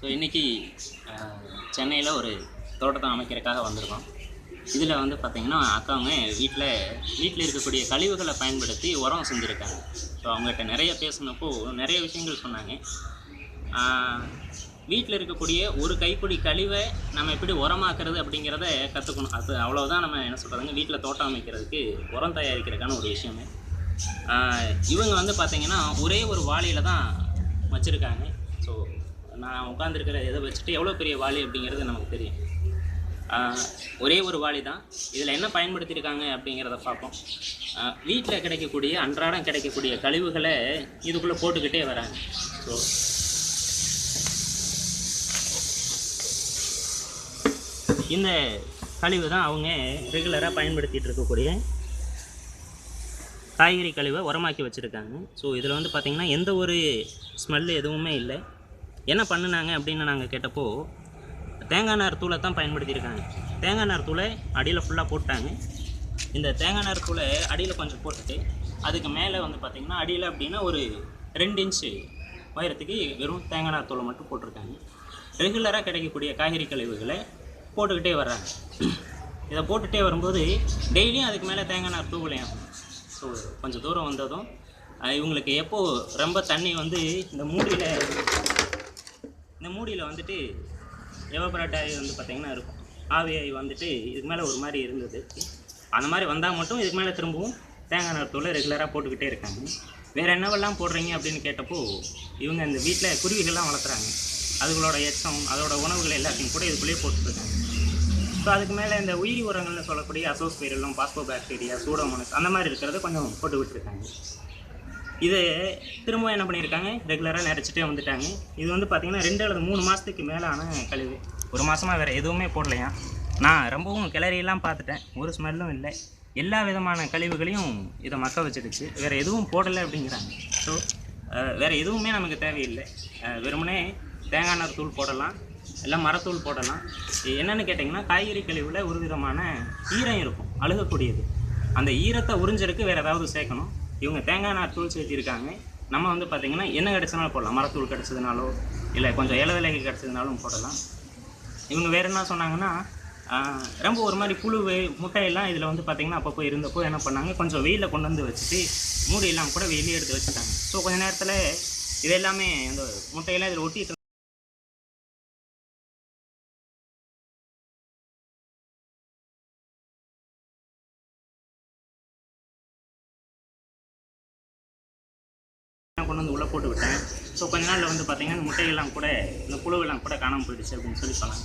So இன்றைக்கி சென்னையில் ஒரு தோட்டத்தை அமைக்கிறதுக்காக வந்திருக்கோம். இதில் வந்து பார்த்திங்கன்னா அக்காவங்க வீட்டில் வீட்டில் இருக்கக்கூடிய கழிவுகளை பயன்படுத்தி உரம் செஞ்சுருக்காங்க. ஸோ அவங்ககிட்ட நிறைய பேசினப்போ நிறைய விஷயங்கள் சொன்னாங்க. வீட்டில் இருக்கக்கூடிய ஒரு கைப்பிடி கழிவை நம்ம எப்படி உரமாக்குறது அப்படிங்கிறத கற்றுக்கணும் அது அவ்வளோதான் நம்ம என்ன சொல்கிறதுங்க வீட்டில் தோட்டம் அமைக்கிறதுக்கு உரம் தயாரிக்கிறதுக்கான ஒரு விஷயமே. இவங்க வந்து பார்த்திங்கன்னா ஒரே ஒரு வாளியில் தான் வச்சுருக்காங்க. ஸோ நான் உட்காந்துருக்கிற இதை வச்சுட்டு எவ்வளோ பெரிய வாளி அப்படிங்கிறது நமக்கு தெரியும். ஒரே ஒரு வாளி தான். இதில் என்ன பயன்படுத்தியிருக்காங்க அப்படிங்கிறத பார்ப்போம். வீட்டில் கிடைக்கக்கூடிய அன்றாடம் கிடைக்கக்கூடிய கழிவுகளை இதுக்குள்ளே போட்டுக்கிட்டே வராங்க. ஸோ இந்த கழிவு தான் அவங்க ரெகுலராக பயன்படுத்திகிட்டு இருக்கக்கூடிய காய்கறி கழிவை உரமாக்கி வச்சுருக்காங்க. ஸோ இதில் வந்து பார்த்திங்கன்னா எந்த ஒரு ஸ்மெல்லு எதுவுமே இல்லை. என்ன பண்ணுனாங்க அப்படின்னு நாங்கள் கேட்டப்போ தேங்காய் நார் தூளை தான் பயன்படுத்தியிருக்காங்க. தேங்காய் நார் தூளை அடியில் ஃபுல்லாக போட்டாங்க. இந்த தேங்காய் நார் தூளை அடியில் கொஞ்சம் போட்டுட்டு அதுக்கு மேலே வந்து பார்த்திங்கன்னா அடியில் அப்படின்னா ஒரு ரெண்டு இன்ச்சு உயரத்துக்கு வெறும் தேங்காய் நார் தூளை மட்டும் போட்டிருக்காங்க. ரெகுலராக கிடைக்கக்கூடிய காய்கறி கழிவுகளை போட்டுக்கிட்டே வர்றாங்க. இதை போட்டுகிட்டே வரும்போது டெய்லியும் அதுக்கு மேலே தேங்காய் நார் தூவலையும் ஸோ கொஞ்சம் தூரம் வந்ததும் இவங்களுக்கு எப்போது ரொம்ப தண்ணி வந்து இந்த மூடியில் இந்த மூடியில் வந்துட்டு எவபராட்டாய் வந்து பார்த்திங்கன்னா இருக்கும். ஆவியாகி வந்துட்டு இதுக்கு மேலே ஒரு மாதிரி இருந்தது. அந்த மாதிரி வந்தால் மட்டும் இதுக்கு மேலே திரும்பவும் தேங்காய் நார் தூளை ரெகுலராக போட்டுக்கிட்டே இருக்காங்க. வேறு என்னவெல்லாம் போடுறீங்க அப்படின்னு கேட்டப்போ இவங்க இந்த வீட்டில் குருவிகள்லாம் வளர்த்துறாங்க. அதுகளோட எச்சம் அதோட உணவுகள் எல்லாத்தையும் கூட இதுக்குள்ளேயே போட்டுருக்காங்க ஸோ அதுக்கு மேலே இந்த உயிரி உரங்கள்னு சொல்லக்கூடிய அசோஸ்பைரலும் பாஸ்போபாக்டீரியா சூடோமோனஸ் அந்த மாதிரி இருக்கிறத கொஞ்சம் போட்டு விட்டுருக்காங்க. இது திரும்ப என்ன பண்ணியிருக்காங்க? ரெகுலராக நிறச்சிட்டே வந்துட்டாங்க. இது வந்து பார்த்திங்கன்னா ரெண்டு அல்லது மூணு மாதத்துக்கு மேலான கழிவு. ஒரு மாதமாக வேறு எதுவுமே போடலையா? நான் ரொம்பவும் கிளறியெல்லாம் பார்த்துட்டேன். ஒரு ஸ்மெல்லும் இல்லை. எல்லா விதமான கழிவுகளையும் இதை மக்க வச்சிடுச்சு. வேறு எதுவும் போடலை அப்படிங்கிறாங்க. ஸோ வேறு எதுவுமே நமக்கு தேவையில்லை. வெறுமனே தேங்காய் நார் தூள் போடலாம். இல்லை மரத்தூள் போடலாம். என்னென்னு கேட்டிங்கன்னா காய்கறி கழிவில் ஒரு விதமான ஈரம் இருக்கும். அழுகக்கூடியது. அந்த ஈரத்தை உறிஞ்சிருக்கு வேறு ஏதாவது சேர்க்கணும். இவங்க தேங்காய் நார் தூள் சேர்த்திருக்காங்க நம்ம வந்து பார்த்திங்கன்னா என்ன கிடச்சினாலும் போடலாம். மரத்தூள் கிடச்சதுனாலோ இல்லை கொஞ்சம் இலவிலைகள் கிடச்சதுனாலும் போடலாம். இவங்க வேறு என்ன சொன்னாங்கன்னா ரொம்ப ஒரு மாதிரி புழு முட்டையெல்லாம் இதில் வந்து பார்த்திங்கன்னா அப்பப்போ இருந்தப்போ என்ன பண்ணாங்க கொஞ்சம் வெயிலில் கொண்டு வந்து வச்சுட்டு மூடியெல்லாம் கூட வெளியே எடுத்து வச்சுட்டாங்க. ஸோ கொஞ்ச நேரத்தில் இது எல்லாமே அந்த முட்டையெல்லாம் இதில் ஒட்டிட்டு கொண்டு வந்து உள்ளே போட்டு விட்டேன். ஸோ கொஞ்ச நாளில் வந்து பார்த்திங்கன்னா இந்த முட்டையெல்லாம் கூட இந்த புழுவெல்லாம் கூட காணாமல் போயிடுச்சு அப்படின்னு சொல்லி சொன்னாங்க.